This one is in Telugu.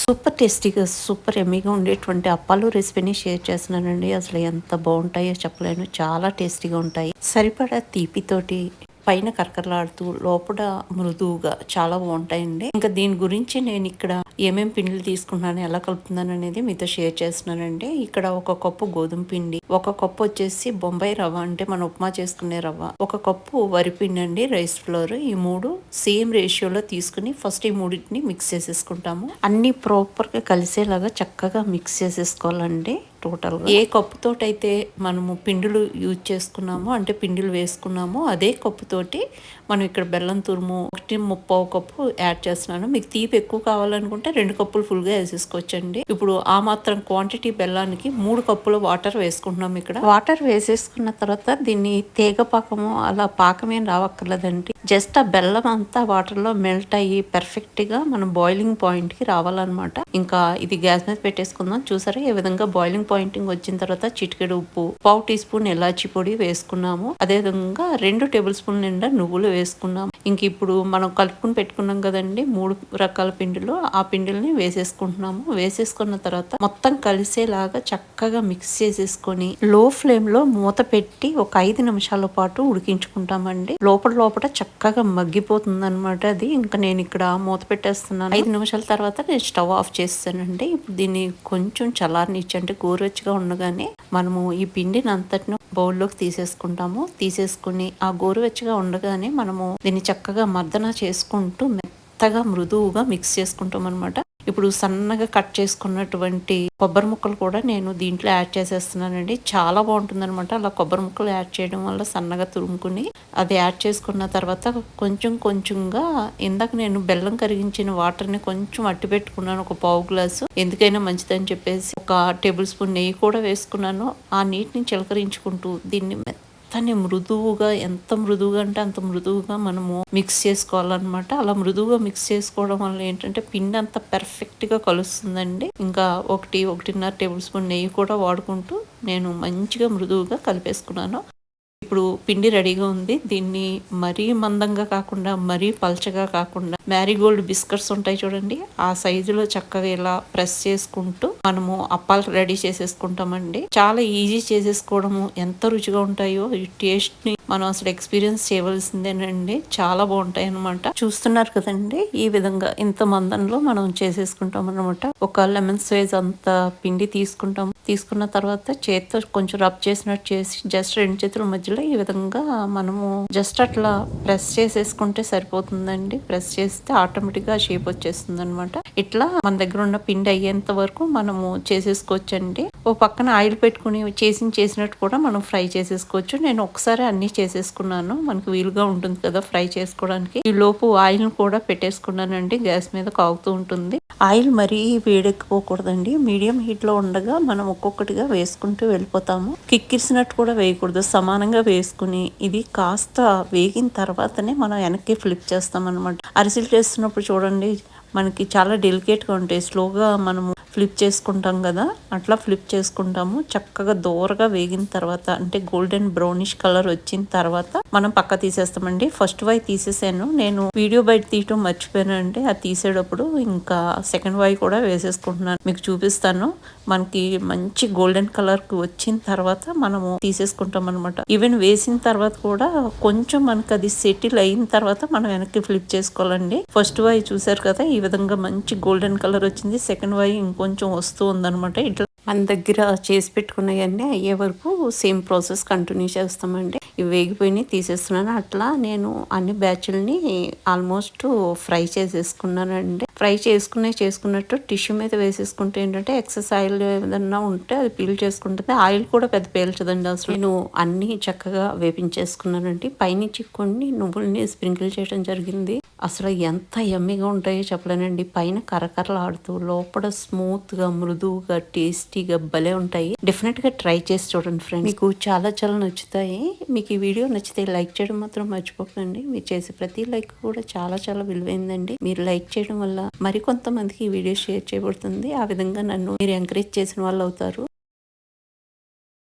సూపర్ టేస్టీగా సూపర్ ఎమ్మీగా ఉండేటువంటి అప్పాలు రెసిపీని షేర్ చేస్తున్నానండి. అసలు ఎంత బాగుంటాయో చెప్పలేను. చాలా టేస్టీగా ఉంటాయి. సరిపడా తీపితోటి పైన కరకరలాడుతూ లోపల మృదువుగా చాలా బాగుంటాయండి. ఇంకా దీని గురించి నేను ఇక్కడ ఏమేమి పిండిలు తీసుకుంటున్నాను ఎలా కలుపుతున్నాను అనేది మీతో షేర్ చేస్తున్నానండి. ఇక్కడ ఒక కప్పు గోధుమ పిండి ఒక కప్పు వచ్చేసి బొంబాయి రవ్వ అంటే మన ఉప్మా చేసుకునే రవ్వ ఒక కప్పు వరి పిండి అండి రైస్ ఫ్లోర్. ఈ మూడు సేమ్ రేషియోలో తీసుకుని ఫస్ట్ ఈ మూడింటిని మిక్స్ చేసేసుకుంటాము. అన్ని ప్రాపర్గా కలిసేలాగా చక్కగా మిక్స్ చేసేసుకోవాలండి టోటల్ ఏ కప్పుతోటైతే మనము పిండిలు యూజ్ చేసుకున్నామో అంటే పిండిలు వేసుకున్నామో అదే కప్పుతోటి మనం ఇక్కడ బెల్లం తురుము ఒకటి ముప్పావు కప్పు యాడ్ చేస్తున్నాను. మీకు తీపి ఎక్కువ కావాలనుకుంటే రెండు కప్పులు ఫుల్గా వేసేసుకోవచ్చండి. ఇప్పుడు ఆ మాత్రం క్వాంటిటీ బెల్లానికి మూడు కప్పులు వాటర్ వేసుకుంటున్నాం ఇక్కడ. వాటర్ వేసేసుకున్న తర్వాత దీన్ని తీగ పాకము అలా పాకమేం రావక్కర్లేదండి. జస్ట్ ఆ బెల్లం అంతా వాటర్లో మెల్ట్ అయ్యి పర్ఫెక్ట్గా మనం బాయిలింగ్ పాయింట్కి రావాలన్నమాట. ఇంకా ఇది గ్యాస్ మీద పెట్టేసుకుందాం. చూసారా? ఏ విధంగా బాయిలింగ్ పాయింటింగ్ వచ్చిన తర్వాత చిటికెడు ఉప్పు పావు టీ స్పూన్ ఎలాచి పొడి వేసుకున్నాము. అదే విధంగా రెండు టేబుల్ స్పూన్ నిండా నువ్వులు వేసుకున్నాము. ఇంక ఇప్పుడు మనం కలుపుకుని పెట్టుకున్నాం కదండి మూడు రకాల పిండిలో ఆ పిండిల్ని వేసేసుకుంటున్నాము. వేసేసుకున్న తర్వాత మొత్తం కలిసేలాగా చక్కగా మిక్స్ చేసేసుకొని లో ఫ్లేమ్లో మూత పెట్టి ఒక ఐదు నిమిషాల పాటు ఉడికించుకుంటామండి. లోపల లోపల చక్కగా మగ్గిపోతుంది అనమాట అది. ఇంకా నేను ఇక్కడ మూత పెట్టేస్తున్నాను. ఐదు నిమిషాల తర్వాత నేను స్టవ్ ఆఫ్ చేస్తానండి. ఇప్పుడు దీన్ని కొంచెం చల్లారనిచ్చి అంటే గోరువెచ్చగా ఉండగానే మనము ఈ పిండిని అంతటిని బౌల్లోకి తీసేసుకుంటాము. తీసేసుకుని ఆ గోరువెచ్చగా ఉండగానే మనము దీన్ని చక్కగా మర్దన చేసుకుంటూ మెత్తగా మృదువుగా మిక్స్ చేసుకుంటాం అనమాట ఇప్పుడు సన్నగా కట్ చేసుకున్నటువంటి కొబ్బరి ముక్కలు కూడా నేను దీంట్లో యాడ్ చేసేస్తున్నానండి. చాలా బాగుంటుంది అనమాట అలా కొబ్బరి ముక్కలు యాడ్ చేయడం వల్ల సన్నగా తురుముకుని అది యాడ్ చేసుకున్న తర్వాత కొంచెం కొంచెంగా ఇందాక నేను బెల్లం కరిగించిన వాటర్ని కొంచెం అట్టి పెట్టుకున్నాను ఒక పావు గ్లాసు. ఎందుకైనా మంచిదని చెప్పేసి ఒక టేబుల్ స్పూన్ నెయ్యి కూడా వేసుకున్నాను. ఆ నీటిని చిలకరించుకుంటూ దీన్ని మెత్తని మృదువుగా ఎంత మృదువుగా అంటే అంత మృదువుగా మనము మిక్స్ చేసుకోవాలన్నమాట. అలా మృదువుగా మిక్స్ చేసుకోవడం వల్ల ఏంటంటే పిండి అంత పర్ఫెక్ట్గా కలుస్తుందండి. ఇంకా ఒకటి ఒకటిన్నర టేబుల్ స్పూన్ నెయ్యి కూడా వాడుకుంటూ నేను మంచిగా మృదువుగా కలిపేసుకున్నాను. ఇప్పుడు పిండి రెడీగా ఉంది. దీన్ని మరీ మందంగా కాకుండా మరీ పల్చగా కాకుండా మ్యారీగోల్డ్ బిస్కెట్స్ ఉంటాయి చూడండి. ఆ సైజులో చక్కగా ఇలా ప్రెస్ చేసుకుంటూ మనము అప్పాలు రెడీ చేసేసుకుంటామండి. చాలా ఈజీ చేసేసుకోవడము ఎంత రుచిగా ఉంటాయో ఈ టేస్ట్ని మనం అసలు ఎక్స్పీరియన్స్ చేయవలసిందేనండి. చాలా బాగుంటాయి అనమాట చూస్తున్నారు కదండి ఈ విధంగా ఇంత మందంలో మనం చేసేసుకుంటాం అనమాట ఒక లెమన్ సైజ్ అంత పిండి తీసుకుంటాం. తీసుకున్న తర్వాత చేతితో కొంచెం రబ్ చేసినట్టు చేసి జస్ట్ రెండు చేతుల మధ్యలో ఈ విధంగా మనము జస్ట్ అట్లా ప్రెస్ చేసేసుకుంటే సరిపోతుందండి. ప్రెస్ చేస్తే ఆటోమేటిక్గా షేప్ వచ్చేస్తుంది అనమాట ఇట్లా మన దగ్గర ఉన్న పిండి అయ్యేంత వరకు మనము చేసేసుకోవచ్చండి. ఓ పక్కన ఆయిల్ పెట్టుకుని చేసి చేసినట్టు కూడా మనం ఫ్రై చేసేసుకోవచ్చు. నేను ఒకసారి అన్ని చేసేసుకున్నాను. మనకు వీలుగా ఉంటుంది కదా ఫ్రై చేసుకోవడానికి. ఈ లోపు ఆయిల్ కూడా పెట్టేసుకున్నానండి. గ్యాస్ మీద కాగుతూ ఉంటుంది. ఆయిల్ మరీ వేడెక్కిపోకూడదండి మీడియం హీట్లో ఉండగా మనం ఒక్కొక్కటిగా వేసుకుంటూ వెళ్ళిపోతాము. కిక్కిరిసినట్టు కూడా వేయకూడదు. సమానంగా వేసుకుని ఇది కాస్త వేగిన తర్వాతనే మనం వెనక్కి ఫ్లిప్ చేస్తాం అనమాట అరిసెలు చేస్తున్నప్పుడు చూడండి మనకి చాలా డెలికేట్గా ఉంటాయి. స్లోగా మనము ఫ్లిప్ చేసుకుంటాం కదా అట్లా ఫ్లిప్ చేసుకుంటాము. చక్కగా దోరగా వేగిన తర్వాత అంటే గోల్డెన్ బ్రౌనిష్ కలర్ వచ్చిన తర్వాత మనం పక్క తీసేస్తామండి. ఫస్ట్ వై తీసేసాను. నేను వీడియో బయట తీయటం మర్చిపోయానంటే అది తీసేటప్పుడు ఇంకా సెకండ్ వై కూడా వేసేసుకుంటున్నాను. మీకు చూపిస్తాను. మనకి మంచి గోల్డెన్ కలర్కి వచ్చిన తర్వాత మనము తీసేసుకుంటాం అనమాట ఈవెన్ వేసిన తర్వాత కూడా కొంచెం మనకి అది సెటిల్ అయిన తర్వాత మనం వెనక్కి ఫ్లిప్ చేసుకోవాలండి. ఫస్ట్ వై చూసారు కదా ఈ విధంగా మంచి గోల్డెన్ కలర్ వచ్చింది. సెకండ్ వై ఇంకొంచెం కొంచెం వస్తూ ఉందనమాట ఇట్లా మన దగ్గర చేసి పెట్టుకున్నాయన్నీ అయ్యే వరకు సేమ్ ప్రాసెస్ కంటిన్యూ చేస్తామండి. ఇవి వేగిపోయినాయి తీసేస్తున్నాను. అట్లా నేను అన్ని బ్యాచ్లని ఆల్మోస్ట్ ఫ్రై చేసేసుకున్నానండి. ఫ్రై చేసుకునే చేసుకున్నట్టు టిష్యూ మీద వేసేసుకుంటే ఏంటంటే ఎక్సెస్ ఆయిల్ ఏదన్నా ఉంటే అది పీల్ చేసుకుంటుంది. ఆయిల్ కూడా పెద్ద పేల్చదండి అసలు. నేను అన్ని చక్కగా వేపించేసుకున్నానండి. పైనుంచి కొన్ని నువ్వుల్ని స్ప్రింకిల్ చేయడం జరిగింది. అసలు ఎంత ఎమ్మిగా ఉంటాయో చెప్పలేనండి. పైన కరకరలాడుతూ లోపల స్మూత్గా మృదువుగా టేస్టీగా భలే ఉంటాయి. డెఫినెట్గా ట్రై చేసి చూడండి ఫ్రెండ్ మీకు చాలా చాలా నచ్చుతాయి. మీకు ఈ వీడియో నచ్చితే లైక్ చేయడం మాత్రం మర్చిపోకండి. మీరు చేసే ప్రతి లైక్ కూడా చాలా చాలా విలువైందండి. మీరు లైక్ చేయడం వల్ల మరికొంతమందికి ఈ వీడియో షేర్ చేయబడుతుంది. ఆ విధంగా నన్ను మీరు ఎంకరేజ్ చేసిన వాళ్ళు అవుతారు.